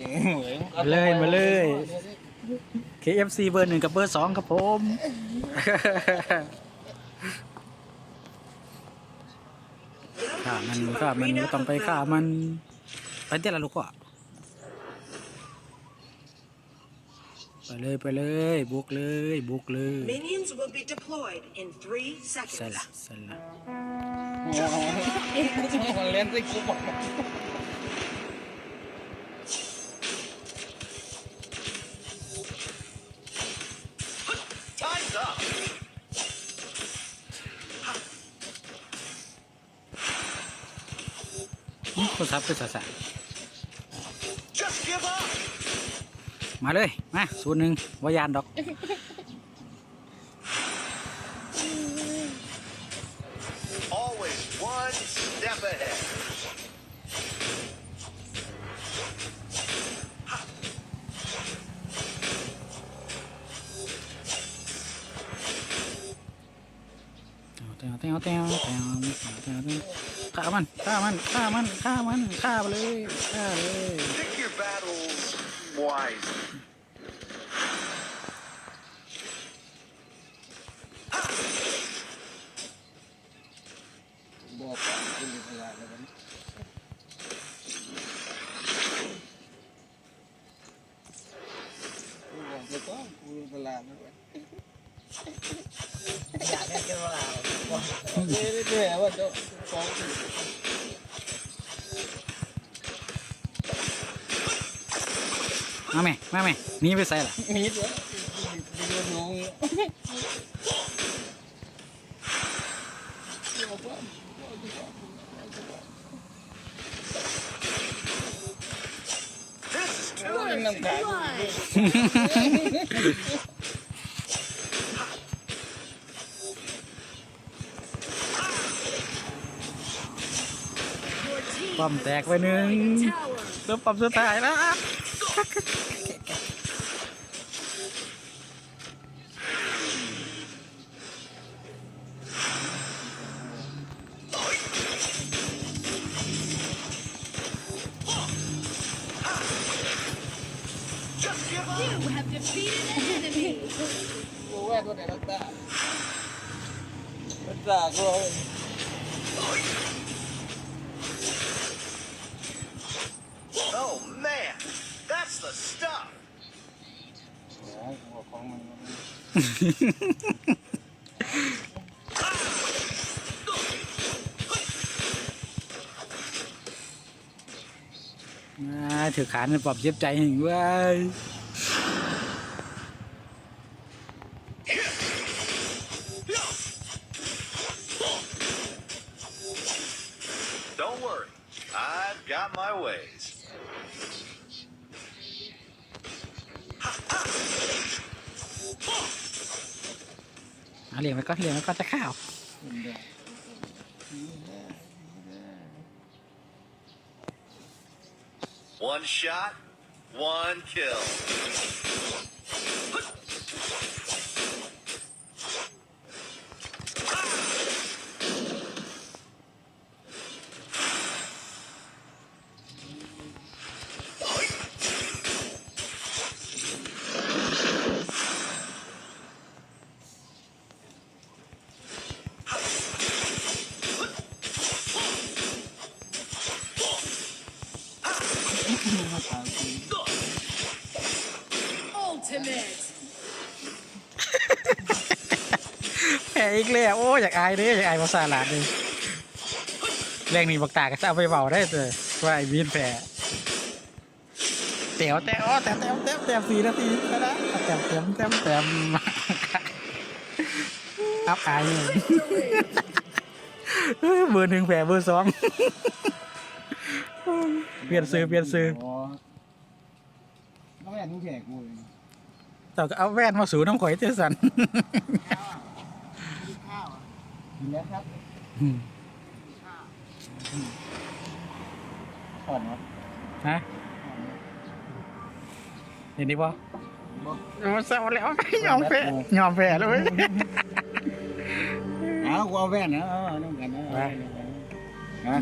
นี่เหมือนมาเลยมาเลย KFC เบอร์หนึ่งกับเบอร์สองครับผม ฆ่ามันฆ่ามันก็ต้องไปฆ่ามัน ไปเต้นละลูกก็ไปเลยไปเลยบุกเลยบุกเลย Minions will be deployed in three ใส่ละ seconds. ใส่ละมันเล่นสิกูบอก อื้อโทรศัพท์คือสาสะ Just give up. มาเลย มาศูนย์หนึ่งวายานดอก Always one step ahead. เตีย วเตียวเตียวเตียวเตียวเตียวเตียวฆ่ามันฆ่ามันฆ่ามันฆ่ามันฆ่าไปเลยฆ่าเลย Pick your battles wisely. บอกว่ากูอยู่ตลาดแล้วกันกูบอกไปก่อนกูอยู่ตลาดแล้วกันอยากได้เจ้าลาวเรื่อยๆเรื่อยๆว่าเจ้าฟ้องอยู่ มาแม่มาแม่หนีไปใส่ละมีดวะไปโดนน้องบอกว่า This is too ยังนำขา ปั๊มแตกไปหนึ่งเริ่มปั๊มสุดท้ายแล้วกูแวะตัวไหนรักษารักษากู the stuff. ของมันอ่าถือขานปรับเย็บใจหิงเว้ย Don't worry, I've got my ways. เอาเลี้ยงไปก่อนเลี้ยงไปก่อนจะข้าว One shot, one kill. แพ้อีกแล้วโอ้อยากอายเด้อยากอายภาษาหลานเลยแรงนี้บักตาก็จะเอาไปเบาได้เลยว่าไอ้มีนแพ้เตียวแต้วแต้วแต้วแต้วแต้วสี่นาทีก็ได้แต้วแต้วแต้วแต้วอับอายอยู่เออเบอร์หนึ่งแพ้เบอร์สอง เปลี่ยนซื้อเปลี่ยนซื้อน้องแอนนุ่งแขกกูเลยแต่ก็เอาแว่นมาสูน้ำข่อยเจสันกินแล้วครับถอนวะฮะเห็นดีป่ะบ่มันเศร้าแล้วยอมแพ้ยอมแพ้แล้วเว้ยเอากูเอาแว่นนะเอาเอาน้องกันนะเอาเอาเอาฮะ